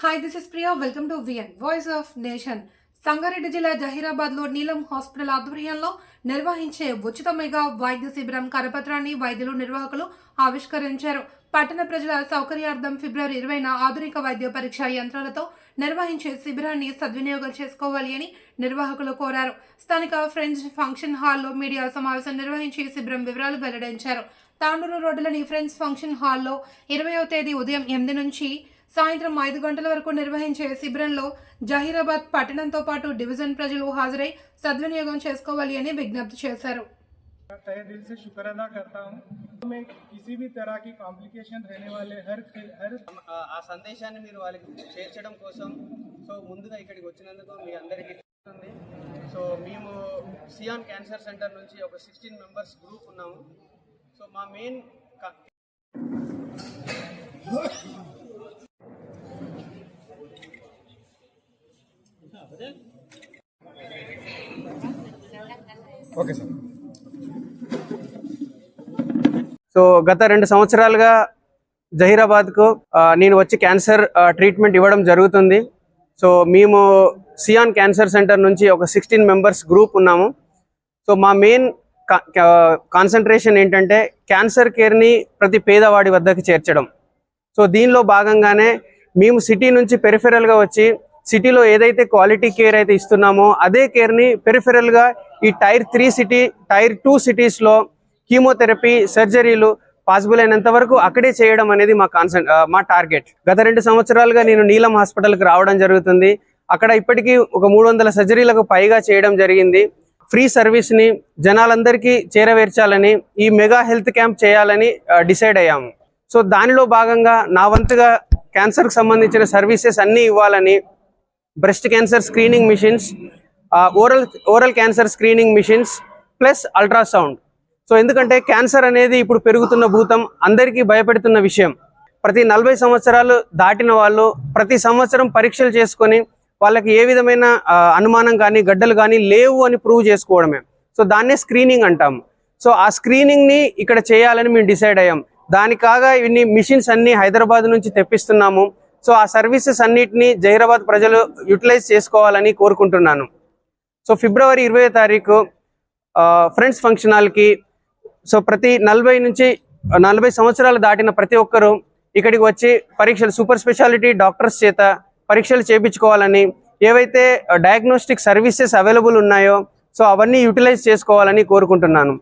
Hi this is Priya welcome to VN voice of nation Sangareddy జిల్లా జహీరాబాద్లో నీలం hospital ఆధ్వర్యంలో నిర్వహించే ఉచిత మెగా వైద్య శిబిరం కరపత్రాన్ని వైద్యులు నిర్వాహకులు ఆవిష్కరించారు. పట్టణ ప్రజల సౌకర్యార్థం ఫిబ్రవరి ఇరవైన ఆధునిక వైద్య పరీక్ష యంత్రాలతో నిర్వహించే శిబిరాన్ని సద్వినియోగం చేసుకోవాలి అని నిర్వాహకులు కోరారు. స్థానిక ఫ్రెండ్స్ ఫంక్షన్ హాల్లో మీడియా సమావేశం నిర్వహించి శిబిరం వివరాలు వెల్లడించారు. తాండూరు రోడ్డులోని ఫ్రెండ్స్ ఫంక్షన్ హాల్లో ఇరవయో తేదీ ఉదయం ఎనిమిది నుంచి సాయంత్రం ఐదు గంటల వరకు నిర్వహించే శిబిరంలో జహీరాబాద్ పట్టణంతో పాటు డివిజన్ ప్రజలు హాజరై సద్వినియోగం చేసుకోవాలి అని విజ్ఞప్తి చేశారు तहे दिल से शुक्र अदा करता हूँ में किसी भी तरह की कॉम्प्लिकेशन रहने वाले हर हर ఆ ఆ సందేశాన్ని మీరు వాళ్ళకి చేర్చడం కోసం సో ముందుగా ఇక్కడికి వచ్చినందుకు మీ అందరికీ ఉంది సో మేము సియాన్ క్యాన్సర్ సెంటర్ నుంచి ఒక సిక్స్టీన్ మెంబర్స్ గ్రూప్ ఉన్నాము సో మా మెయిన్ సో గత రెండు సంవత్సరాలుగా జహీరాబాద్కు నేను వచ్చి క్యాన్సర్ ట్రీట్మెంట్ ఇవ్వడం జరుగుతుంది. సో మేము సియాన్ క్యాన్సర్ సెంటర్ నుంచి ఒక సిక్స్టీన్ మెంబర్స్ గ్రూప్ ఉన్నాము. సో మా మెయిన్ కాన్సన్ట్రేషన్ ఏంటంటే క్యాన్సర్ కేర్ని ప్రతి పేదవాడి వద్దకు చేర్చడం. సో దీనిలో భాగంగానే మేము సిటీ నుంచి పెరిఫెరల్గా వచ్చి సిటీలో ఏదైతే క్వాలిటీ కేర్ అయితే ఇస్తున్నామో అదే కేర్ని పెరిఫెరల్గా ఈ tier three city tier two సిటీస్లో కీమోథెరపీ సర్జరీలు పాసిబుల్ అయినంత వరకు అక్కడే చేయడం అనేది మా కాన్సన్ మా టార్గెట్ గత రెండు సంవత్సరాలుగా నేను నీలం హాస్పిటల్కి రావడం జరుగుతుంది. అక్కడ ఇప్పటికీ ఒక మూడు వందల సర్జరీలకు పైగా చేయడం జరిగింది. ఫ్రీ సర్వీస్ని జనాలందరికీ చేరవేర్చాలని ఈ మెగా హెల్త్ క్యాంప్ చేయాలని డిసైడ్ అయ్యాము సో దానిలో భాగంగా నా వంతుగా క్యాన్సర్కి సంబంధించిన సర్వీసెస్ అన్నీ ఇవ్వాలని breast cancer screening machines oral oral cancer screening machines plus ultrasound so ఎందుకంటే క్యాన్సర్ అనేది ఇప్పుడు పెరుగుతున్న భూతం అందరికీ భయపెడుతున్న విషయం. ప్రతి నలభై సంవత్సరాలు దాటిన వాళ్ళు ప్రతి సంవత్సరం పరీక్షలు చేసుకొని వాళ్ళకి ఏ విధమైన అనుమానం కానీ గడ్డలు కానీ లేవు అని ప్రూవ్ చేసుకోవడమే. సో దాన్నే స్క్రీనింగ్ అంటాం సో ఆ స్క్రీనింగ్ని ఇక్కడ చేయాలని మేము డిసైడ్ అయ్యాం. దానికాగా ఇన్ని మిషన్స్ అన్ని హైదరాబాద్ నుంచి తెప్పిస్తున్నాము. సో ఆ సర్వీసెస్ అన్నిటిని జహీరాబాద్ ప్రజలు యూటిలైజ్ చేసుకోవాలని కోరుకుంటున్నాను. సో ఫిబ్రవరి ఇరవై తారీఖు ఫ్రెండ్స్ ఫంక్షన్ హాల్కి సో ప్రతి నలభై నుంచి నలభై సంవత్సరాలు దాటిన ప్రతి ఒక్కరూ ఇక్కడికి వచ్చి పరీక్షలు సూపర్ స్పెషాలిటీ డాక్టర్స్ చేత పరీక్షలు చేయించుకోవాలని ఏవైతే డయాగ్నోస్టిక్ సర్వీసెస్ అవైలబుల్ ఉన్నాయో సో అవన్నీ యూటిలైజ్ చేసుకోవాలని కోరుకుంటున్నాను.